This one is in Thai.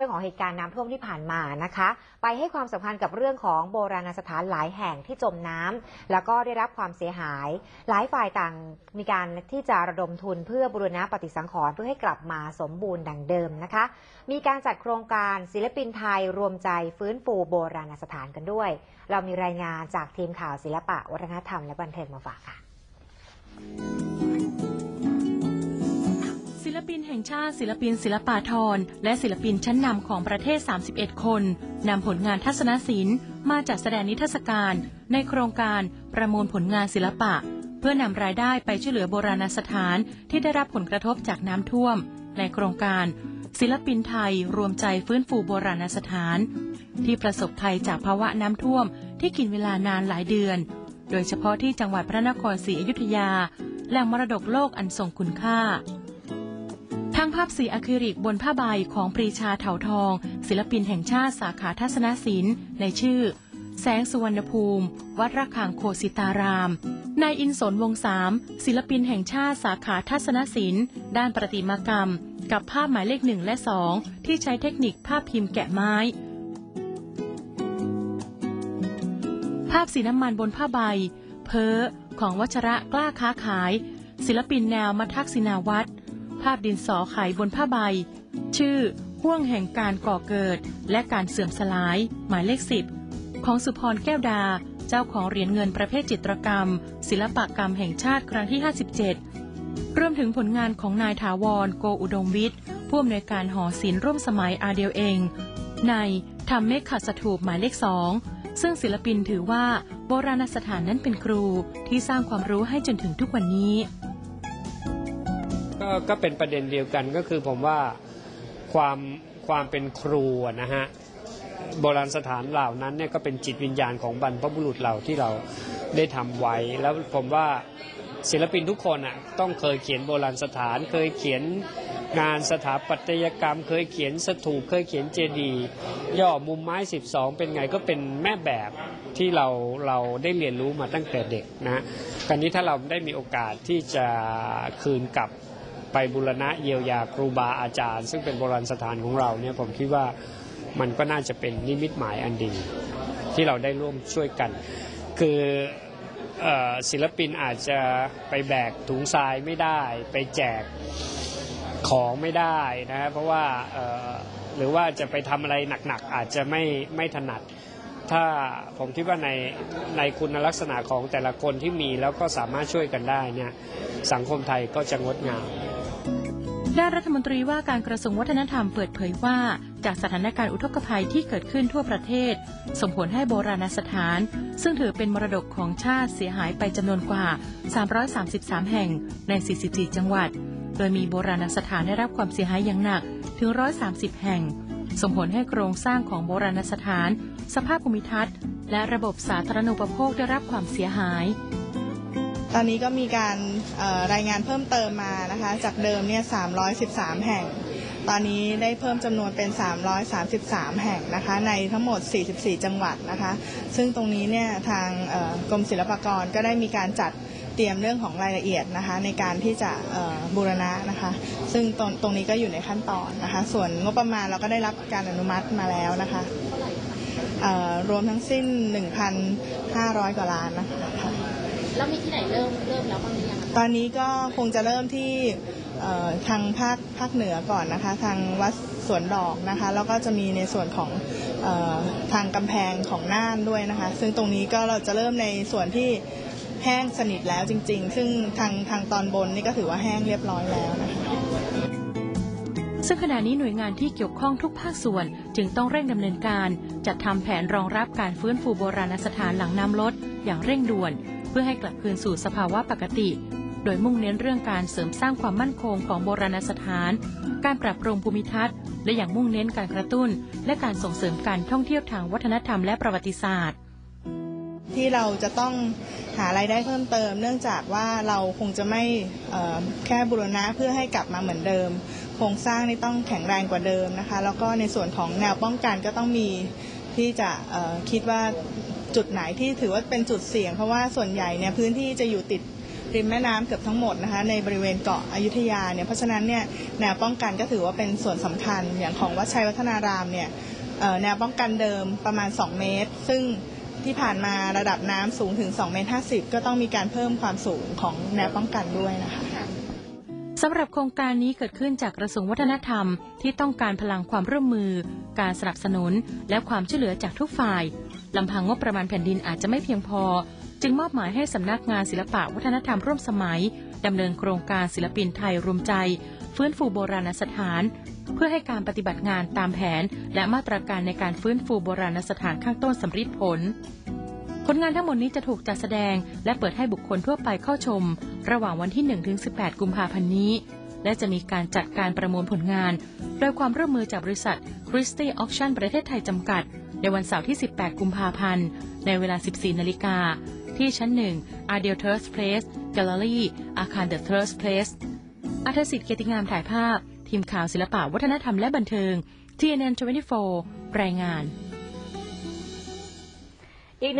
เรื่องของเหตุการณ์น้ำท่วมที่ผ่านมานะคะ ไปให้ความสำคัญกับเรื่องของโบราณสถานหลายแห่งที่จมน้ำแล้วก็ได้รับความเสียหาย หลายฝ่ายต่างมีการที่จะระดมทุนเพื่อบูรณะปฏิสังขรณ์เพื่อให้กลับมาสมบูรณ์ดังเดิมนะคะ มีการจัดโครงการศิลปินไทยรวมใจฟื้นฟูโบราณสถานกันด้วย เรามีรายงานจากทีมข่าวศิลปะวัฒนธรรมและบันเทิงมาฝากค่ะ ลปินแห่งชาติศิลปินศิลปาทรและศิลปินชั้นนำของประเทศ 31 คนนำผลงานทัศนศิลป์มาจัดแสดงนิทรรศการ ในโครงการประมูลผลงานศิลปะ เพื่อนำรายได้ไปช่วยเหลือโบราณสถานที่ได้รับผลกระทบจากน้ำท่วม ในโครงการ ศิลปินไทยรวมใจฟื้นฟูโบราณสถาน ที่ประสบภัยจากภาวะน้ำท่วมที่กินเวลานานหลายเดือน โดยเฉพาะที่จังหวัดพระนครศรีอยุธยาแหล่งมรดกโลกอันทรงคุณค่าั้งภาพสีอะคริลิกบนผ้าใบของปรีชาเถาทอง ศิลปินแห่งชาติสาขาทัศนศิลป์ ในชื่อ แสงสุวรรณภูมิ วัดระฆังโคสิตารามนายอินสนวงสามศิลปินแห่งชาติสาขาทัศนศิลป์ ด้านประติมากรรม กับภาพหมายเลขหนึ่งและสองที่ใช้เทคนิคภาพพิมพ์แกะไม้ ภาพสีน้ำมันบนผ้าใบ เพ้อของวัชระกล้าค้าขาย ศิลปินแนวมัทักษินาวัตร ภาพดินสอไขบนผ้าใบ ชื่อห่วงแห่งการก่อเกิด และการเสื่อมสลาย หมายเลขสิบของสุพรแก้วดา เจ้าของเหรียญเงินประเภทจิตรกรรม ศิลปกรรมแห่งชาติครั้งที่ 57 รวมถึงผลงานของนายถาวรโกอุดมวิทย์ผู้อำนวยการหอศิลป์ร่วมสมัยอาเดียวเอง ในทำเมฆขัดสถูปหมายเลขสองซึ่งศิลปินถือว่าโบราณสถานนั้นเป็นครูที่สร้างความรู้ให้จนถึงทุกวันนี้ ก็ก็เป็นประเด็นเดียวกันก็คือผมว่าความความเป็นครูนะฮะโบราณสถานเหล่านั้นเนี่ยก็เป็นจิตวิญญาณของบรรพบุรุษเราที่เราได้ทำไว้ แล้วผมว่าศิลปินทุกคนอะต้องเคยเขียนโบราณสถาน เคยเขียนงานสถาปัตยกรรม เคยเขียนสถูปเคยเขียนเจดีย์ย่อมุมไม้ 12 เป็นไงก็เป็นแม่แบบที่เราเราได้เรียนรู้มาตั้งแต่เด็กนะคราวนี้ถ้าเราได้มีโอกาสที่จะคืนกลับ ไปบูรณะเยียวยาครูบาอาจารย์ ซึ่งเป็นโบราณสถานของเราเนี่ยผมคิดว่ามันก็น่าจะเป็นนิมิตหมายอันดี ที่เราได้ร่วมช่วยกัน คืออศิลปินอาจจะไปแบกถุงทรายไม่ได้ ไปแจกของไม่ได้นะฮะเพราะว่าหรือว่าจะไปทำอะไรหนักๆ อาจจะไม่ไม่ถนัด ถ้าผมคิดว่าในในคุณลักษณะของแต่ละคนที่มีแล้วก็สามารถช่วยกันได้เนี่ยสังคมไทยก็จะงดงาม ด้านรัฐมนตรีว่าการกระทรวงวัฒนธรรมเปิดเผยว่า จากสถานการณ์อุทกภัยที่เกิดขึ้นทั่วประเทศ ส่งผลให้โบราณสถาน ซึ่งถือเป็นมรดกของชาติเสียหายไปจำนวนกว่า 333 แห่งใน 44 จังหวัด โดยมีโบราณสถานได้รับความเสียหายอย่างหนักถึง 130 แห่ง ส่งผลให้โครงสร้างของโบราณสถาน สภาพภูมิทัศน์ และระบบสาธารณูปโภคได้รับความเสียหาย ตอนนี้ก็มีการรายงานเพิ่มเติมมานะคะ จากเดิมเนี่ย 313 แห่ง ตอนนี้ได้เพิ่มจำนวนเป็น 333 แห่งนะคะ ในทั้งหมด 44 จังหวัดนะคะ ซึ่งตรงนี้เนี่ยทางกรมศิลปากรก็ได้มีการจัดเตรียมเรื่องของรายละเอียดนะคะ ในการที่จะบูรณะนะคะ ซึ่งตรงตรงนี้ก็อยู่ในขั้นตอนนะคะ ส่วนงบประมาณเราก็ได้รับการอนุมัติมาแล้วนะคะรวมทั้งสิ้น 1,500 กว่าล้านนะคะ แล้วมีที่ไหนเริ่มเริ่มแล้วบ้างหรือยังคะตอนนี้ก็คงจะเริ่มที่เอ่อทางภาคภาคเหนือก่อนนะคะ ทางวัดสวนดอกนะคะ แล้วก็จะมีในส่วนของเออทางกำแพงของน่านด้วยนะคะ ซึ่งตรงนี้ก็เราจะเริ่มในส่วนที่แห้งสนิทแล้วจริง ๆ ซึ่งทางทางตอนบนนี่ก็ถือว่าแห้งเรียบร้อยแล้วนะคะซึ่งขณะนี้หน่วยงานที่เกี่ยวข้องทุกภาคส่วนจึงต้องเร่งดำเนินการ จัดทำแผนรองรับการฟื้นฟูโบราณสถานหลังน้ำลดอย่างเร่งด่วน เพื่อให้กลับคืนสู่สภาวะปกติ โดยมุ่งเน้นเรื่องการเสริมสร้างความมั่นคงของโบราณสถาน การปรับปรุงภูมิทัศน์ และอย่างมุ่งเน้นการกระตุ้น และการส่งเสริมการท่องเที่ยวทางวัฒนธรรมและประวัติศาสตร์ ที่เราจะต้องหารายได้เพิ่มเติม เนื่องจากว่าเราคงจะไม่แค่บูรณะเพื่อให้กลับมาเหมือนเดิม โครงสร้างนี่ต้องแข็งแรงกว่าเดิมนะคะ แล้วก็ในส่วนของแนวป้องกันก็ต้องมีที่จะคิดว่า จุดไหนที่ถือว่าเป็นจุดเสี่ยง เพราะว่าส่วนใหญ่เนี่ยพื้นที่จะอยู่ติดริมแม่น้ำเกือบทั้งหมดนะคะในบริเวณเกาะอยุธยาเนี่ยเพราะฉะนั้นเนี่ยแนวป้องกันก็ถือว่าเป็นส่วนสำคัญอย่างของวัดชัยวัฒนารามเนี่ยเอ่อแนวป้องกันเดิมประมาณ 2 เมตร ซึ่งที่ผ่านมาระดับน้ำสูงถึง2เมตร50 ก็ต้องมีการเพิ่มความสูงของแนวป้องกันด้วยนะคะ สำหรับโครงการนี้เกิดขึ้นจากกระทรวงวัฒนธรรม ที่ต้องการพลังความร่วมมือ การสนับสนุน และความช่วยเหลือจากทุกฝ่าย ลำพังงบประมาณแผ่นดินอาจจะไม่เพียงพอ จึงมอบหมายให้สำนักงานศิลปะวัฒนธรรมร่วมสมัยดำเนินโครงการศิลปินไทยรวมใจ ฟื้นฟูโบราณสถาน เพื่อให้การปฏิบัติงานตามแผน และมาตรการในการฟื้นฟูโบราณสถานข้างต้นสำฤทธิ์ผลผลงานทั้งหมดนี้จะถูกจัดแสดง และเปิดให้บุคคลทั่วไปเข้าชม ระหว่างวันที่ 1-18 กุมภาพันธ์นี้ และจะมีการจัดการประมวลผลงาน โดยความร่วมมือจากบริษัท Christie Auction ประเทศไทยจำกัด ในวันเสาร์ที่ 18 กุมภาพันธ์ ในเวลา 14 นาฬิกา ที่ชั้น 1 a r d e l t h u r s Place Gallery อาคาร The Thirst Place อัธสิทธิ์เกยรติงามถ่ายภาพ ทีมข่าวศิลปะวัฒนธรรมและบันเทิง TNN 24 รายงาน